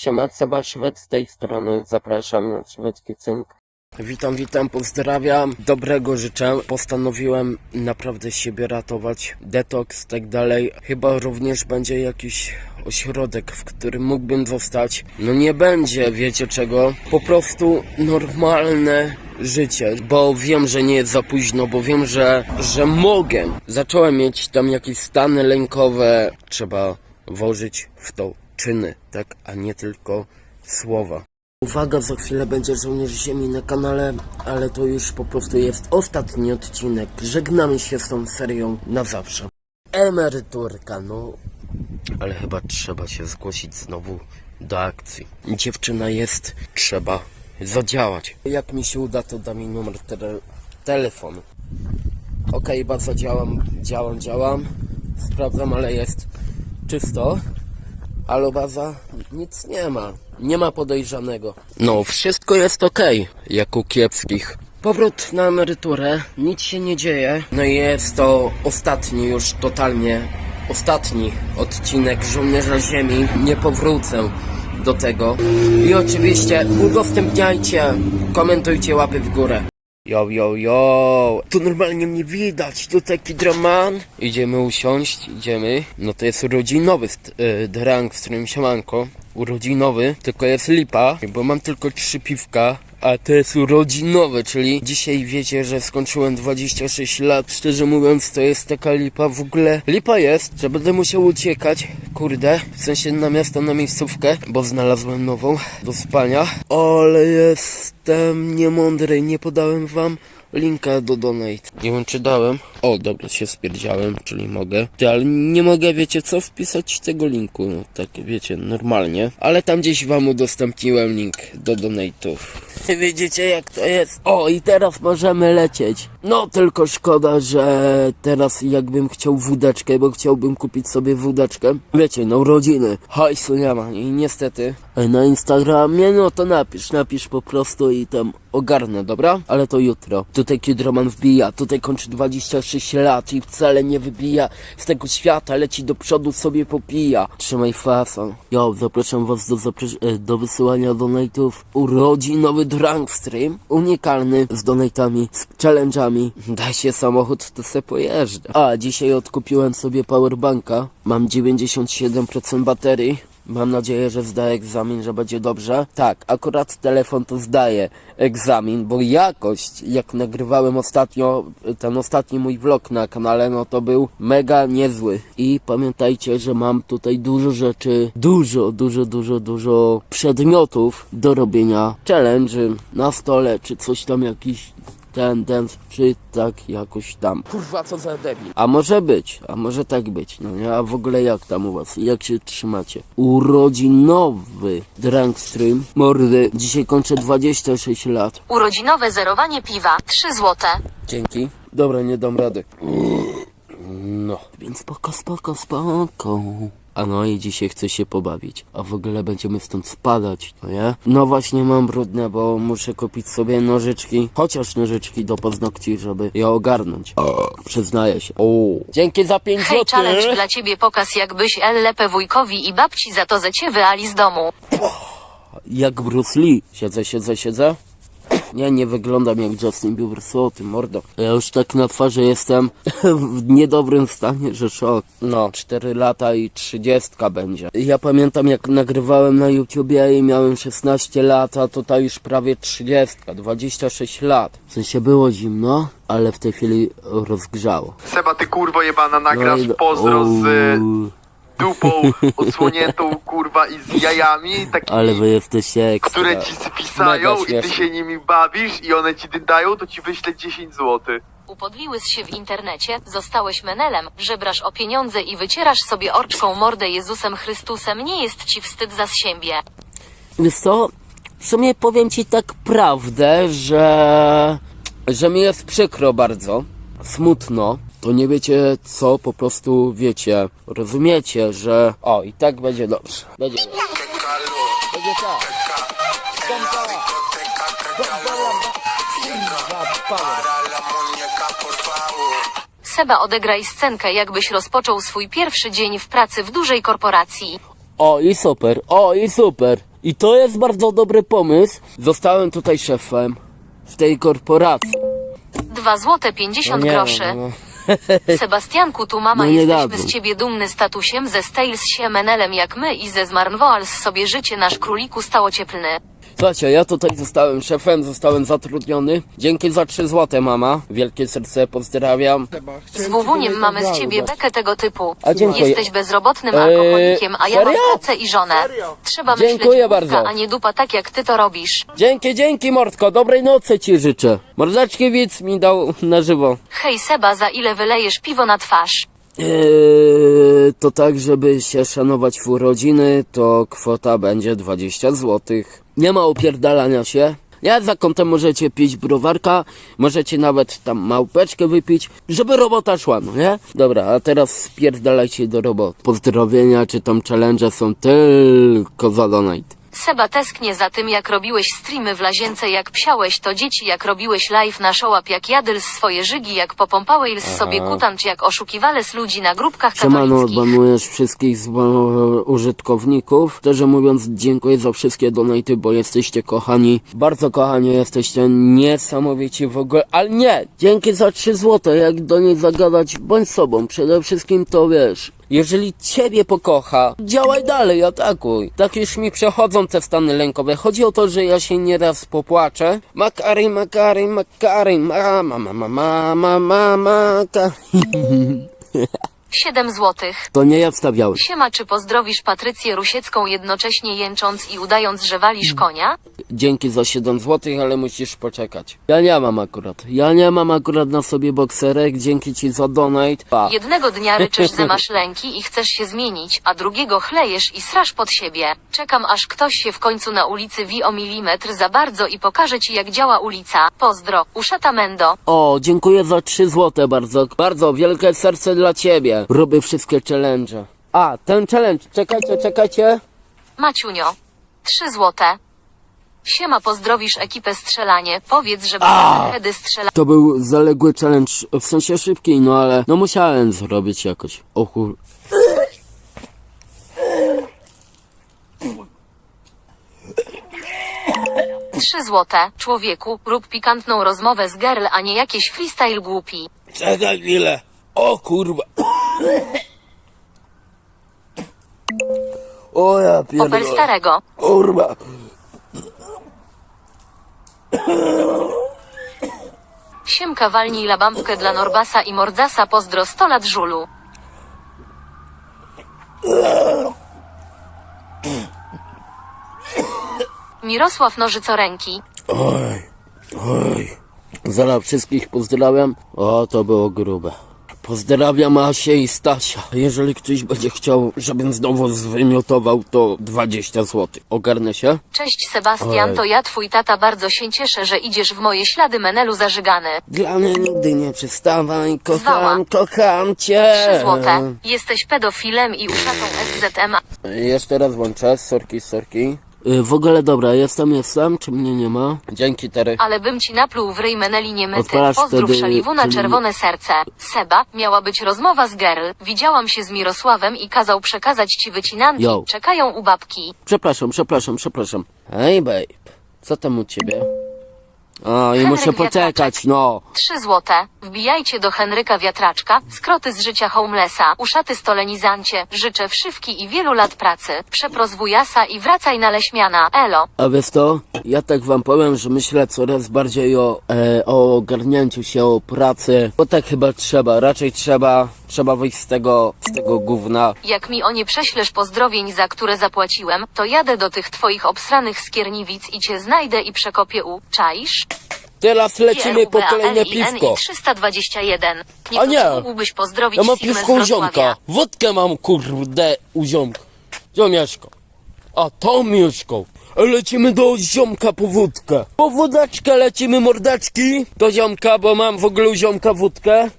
Siema, Seba Szwed z tej strony, zapraszam na szwedzki cynk. Witam, witam, pozdrawiam, dobrego życzę. Postanowiłem naprawdę siebie ratować, detoks, tak dalej. Chyba również będzie jakiś ośrodek, w którym mógłbym zostać. No nie będzie, wiecie czego, po prostu normalne życie, bo wiem, że nie jest za późno, bo wiem, że, że mogę. Zacząłem mieć tam jakieś stany lękowe, trzeba włożyć w to czyny, tak, a nie tylko słowa. Uwaga, za chwilę będzie Żołnierz Ziemi na kanale, ale to już po prostu jest ostatni odcinek. Żegnamy się z tą serią na zawsze. Emeryturka, no. Ale chyba trzeba się zgłosić znowu do akcji. Dziewczyna jest, trzeba zadziałać. Jak mi się uda, to da mi numer tele telefonu. Okej, bardzo działam, działam, działam. Sprawdzam, ale jest czysto. Halo baza? Nic nie ma. Nie ma podejrzanego. No, wszystko jest okej, jak u kiepskich. Powrót na emeryturę, nic się nie dzieje. No i jest to ostatni już totalnie, ostatni odcinek Żołnierza Ziemi. Nie powrócę do tego. I oczywiście udostępniajcie, komentujcie łapy w górę. Yo, yo, yo, tu normalnie mnie widać, tu taki draman. Idziemy usiąść, idziemy. No to jest urodzinowy st- y, drang, z którym siemanko. Urodzinowy, tylko jest lipa, bo mam tylko trzy piwka. A to jest urodzinowy, czyli dzisiaj wiecie, że skończyłem 26 lat. Szczerze mówiąc, to jest taka lipa. W ogóle lipa jest, że będę musiał uciekać, kurde, w sensie na miasto, na miejscówkę, bo znalazłem nową do spania. Ale jestem niemądry, nie podałem wam linka do donate. Nie wiem czy dałem. O, dobra, się spierdziałem, czyli mogę. Ty, ale nie mogę, wiecie co, wpisać tego linku, no, tak wiecie, normalnie. Ale tam gdzieś wam udostępniłem link do donate'ów. Widzicie jak to jest? O, i teraz możemy lecieć. No, tylko szkoda, że teraz jakbym chciał wódeczkę, bo chciałbym kupić sobie wódeczkę. Wiecie, no urodziny. Hajsu nie ma i niestety e, na Instagramie, no to napisz, napisz po prostu i tam ogarnę, dobra? Ale to jutro. Tutaj Kidroman wbija, tutaj kończy 26 lat i wcale nie wybija z tego świata, leci do przodu, sobie popija. Trzymaj fasą. Jo, zapraszam was do, zapres- e, do wysyłania donate'ów. Urodzinowy drunk stream, unikalny, z donatami, z challenge'ami. Daj się samochód, to se pojeżdżę. A, dzisiaj odkupiłem sobie powerbanka. Mam 97% baterii. Mam nadzieję, że zdaję egzamin, że będzie dobrze. Tak, akurat telefon to zdaje egzamin, bo jakość, jak nagrywałem ostatnio, ten ostatni mój vlog na kanale, no to był mega niezły. I pamiętajcie, że mam tutaj dużo rzeczy, dużo, dużo, dużo, dużo przedmiotów do robienia challenge na stole, czy coś tam jakiś ten, ten, czy tak jakoś tam. Kurwa, co za debil. A może być, a może tak być, no nie? A w ogóle jak tam u was? Jak się trzymacie? Urodzinowy drunk stream. Mordy, dzisiaj kończę 26 lat. Urodzinowe zerowanie piwa 3 złote. Dzięki. Dobra, nie dam rady. No. Więc spoko, spoko, spoko. A no i dzisiaj chcę się pobawić. A w ogóle będziemy stąd spadać, no nie? No właśnie mam brudne, bo muszę kupić sobie nożyczki. Chociaż nożyczki do paznokci, żeby je ogarnąć. O, przyznaję się. O. Dzięki za 5 Hej, złotych. challenge dla ciebie pokaz jakbyś LLP wujkowi i babci za to ze cię wyali z domu. Jak Bruce Lee. Siedzę, siedzę, siedzę. Nie, nie wyglądam jak Justin Bieber, co ty mordo. Ja już tak na twarzy jestem w niedobrym stanie, że szok. No, 4 lata i 30 będzie. Ja pamiętam jak nagrywałem na YouTubie i miałem 16 lat, a tutaj już prawie 30, 26 lat. W sensie było zimno, ale w tej chwili rozgrzało. Seba, ty kurwo jebana, nagrasz i- pozdro z dupą odsłoniętą, kurwa, i z jajami, takimi, Ale wy jesteście ekstra. które ci spisają Mega i ty śmieszne. się nimi bawisz i one ci dają, to ci wyślę 10 zł. Upodliłeś się w internecie, zostałeś menelem, żebrasz o pieniądze i wycierasz sobie orczką mordę Jezusem Chrystusem. Nie jest ci wstyd za siebie. Wiesz co? W sumie powiem ci tak prawdę, że... że mi jest przykro bardzo, smutno. To nie wiecie co, po prostu wiecie, rozumiecie, że... O, i tak będzie dobrze. Będzie dobrze. Będzie tak. Seba odegraj scenkę jakbyś rozpoczął swój pierwszy dzień w pracy w dużej korporacji. O, i super, o, i super. I to jest bardzo dobry pomysł. Zostałem tutaj szefem w tej korporacji. 2 złote 50 No nie, groszy. no. Sebastianku, tu mama, No nie jesteśmy dadzą. z ciebie dumny statusiem, ze Stales się Menelem jak my i ze Zmarnwals sobie życie nasz króliku stało cieplny. Słuchajcie, ja tutaj zostałem szefem, zostałem zatrudniony. Dzięki za 3 złote, mama. Wielkie serce, pozdrawiam. Z Wuwuniem mamy z ciebie bekę tego typu. A dziękuję. Jesteś bezrobotnym Eee, alkoholikiem, a ja mam serio? pracę i żonę. Trzeba Dziękuję myśleć główka, bardzo. a nie dupa tak jak ty to robisz. Dzięki, dzięki, Mordko. Dobrej nocy ci życzę. Mordaczki widz mi dał na żywo. Hej Seba, za ile wylejesz piwo na twarz? Eee, to tak, żeby się szanować w urodziny, to kwota będzie 20 zł. Nie ma opierdalania się. Ja za kątem możecie pić browarka, możecie nawet tam małpeczkę wypić, żeby robota szła, no nie? Dobra, a teraz spierdalajcie do roboty. Pozdrowienia czy tam challenge są tylko za donate. Seba tesknie za tym jak robiłeś streamy w lazience jak psiałeś to dzieci jak robiłeś live na shołap jak jadl swoje żygi jak popompałeś sobie kutanć jak oszukiwales ludzi na grupkach Siemano, katolickich. banujesz wszystkich z, użytkowników. Szczerze mówiąc, dziękuję za wszystkie donaty, bo jesteście kochani. Bardzo kochani jesteście, niesamowici w ogóle. Ale nie, dzięki za 3 złote, jak do niej zagadać, bądź sobą. Przede wszystkim to wiesz. Jeżeli ciebie pokocha, działaj dalej, atakuj. Tak już mi przechodzą te stany lękowe. Chodzi o to, że ja się nieraz popłaczę. Makary, makary, makary, ma, ma, ma, ma, ma, 7 złotych. To nie ja wstawiałem. Siema, czy pozdrowisz Patrycję Rusiecką jednocześnie jęcząc i udając, że walisz konia? Dzięki za 7 zł, ale musisz poczekać. Ja nie mam akurat. Ja nie mam akurat na sobie bokserek. Dzięki ci za donate. Pa. Jednego dnia ryczysz, że masz lęki i chcesz się zmienić, a drugiego chlejesz i srasz pod siebie. Czekam aż ktoś się w końcu na ulicy wi o milimetr za bardzo i pokaże ci jak działa ulica. Pozdro, uszata Mendo. O, dziękuję za 3 zł bardzo. Bardzo wielkie serce dla ciebie. Robię wszystkie challenge. A, ten challenge. Czekajcie, czekajcie. Maciunio. 3 złote. Siema, pozdrowisz ekipę strzelanie. Powiedz, żeby hedy strzela. To był zaległy challenge, w sensie szybki, no ale no musiałem zrobić jakoś. O kur... Trzy złote. Człowieku, rób pikantną rozmowę z girl, a nie jakieś freestyle głupi. Czekaj chwilę. O kurwa. O ja Opel pierdolę. starego. Kurwa. Siemka walnij labampkę dla Norbasa i Mordzasa pozdro 100 lat żulu. Mirosław Nożycoręki. Oj, oj. Zaraz wszystkich pozdrawiam. O, to było grube. Pozdrawiam Asię i Stasia. Jeżeli ktoś będzie chciał, żebym znowu zwymiotował, to 20 zł. Ogarnę się? Cześć Sebastian, Oj. to ja twój tata bardzo się cieszę, że idziesz w moje ślady Menelu zażygany. Dla mnie nigdy nie przestawaj, kocham, Zwała. kocham cię. 3 złote. Jesteś pedofilem i uszatą SZM. Jeszcze raz włączę, sorki, sorki. Y, W ogóle dobra, jestem, jestem, czy mnie nie ma? Dzięki Tery. Ale bym ci napluł w ryj Meneli niemyty. Odpalasz Pozdrów wtedy, szaliwu na czyli- czerwone serce. Seba, miała być rozmowa z girl. Widziałam się z Mirosławem i kazał przekazać ci wycinanki. Yo. Czekają u babki. Przepraszam, przepraszam, przepraszam. Hej, babe. Co tam u ciebie? O, i muszę poczekać, no. 3 złote. Wbijajcie do Henryka Wiatraczka. Skroty z życia homelessa. Uszaty stolenizancie. Życzę wszywki i wielu lat pracy. Przepros wujasa i wracaj na leśmiana. Elo. A wiesz to? Ja tak wam powiem, że myślę coraz bardziej o, e, o ogarnięciu się, o pracy. Bo tak chyba trzeba, raczej trzeba, trzeba wyjść z tego, z tego gówna. Jak mi o nie prześlesz pozdrowień, za które zapłaciłem, to jadę do tych twoich obsranych skierniwic i cię znajdę i przekopię u. Czaisz? Teraz lecimy po kolejne piwko. 321. A nie. mógłbyś pozdrowić Ja mam firmę z piwko u Wrocławia. ziomka. Wódkę mam, kurde, u ziomka. Ziomeczko. A to mieszką. Lecimy do ziomka po wódkę. Po wódeczkę lecimy, mordaczki. Do ziomka, bo mam w ogóle u ziomka wódkę.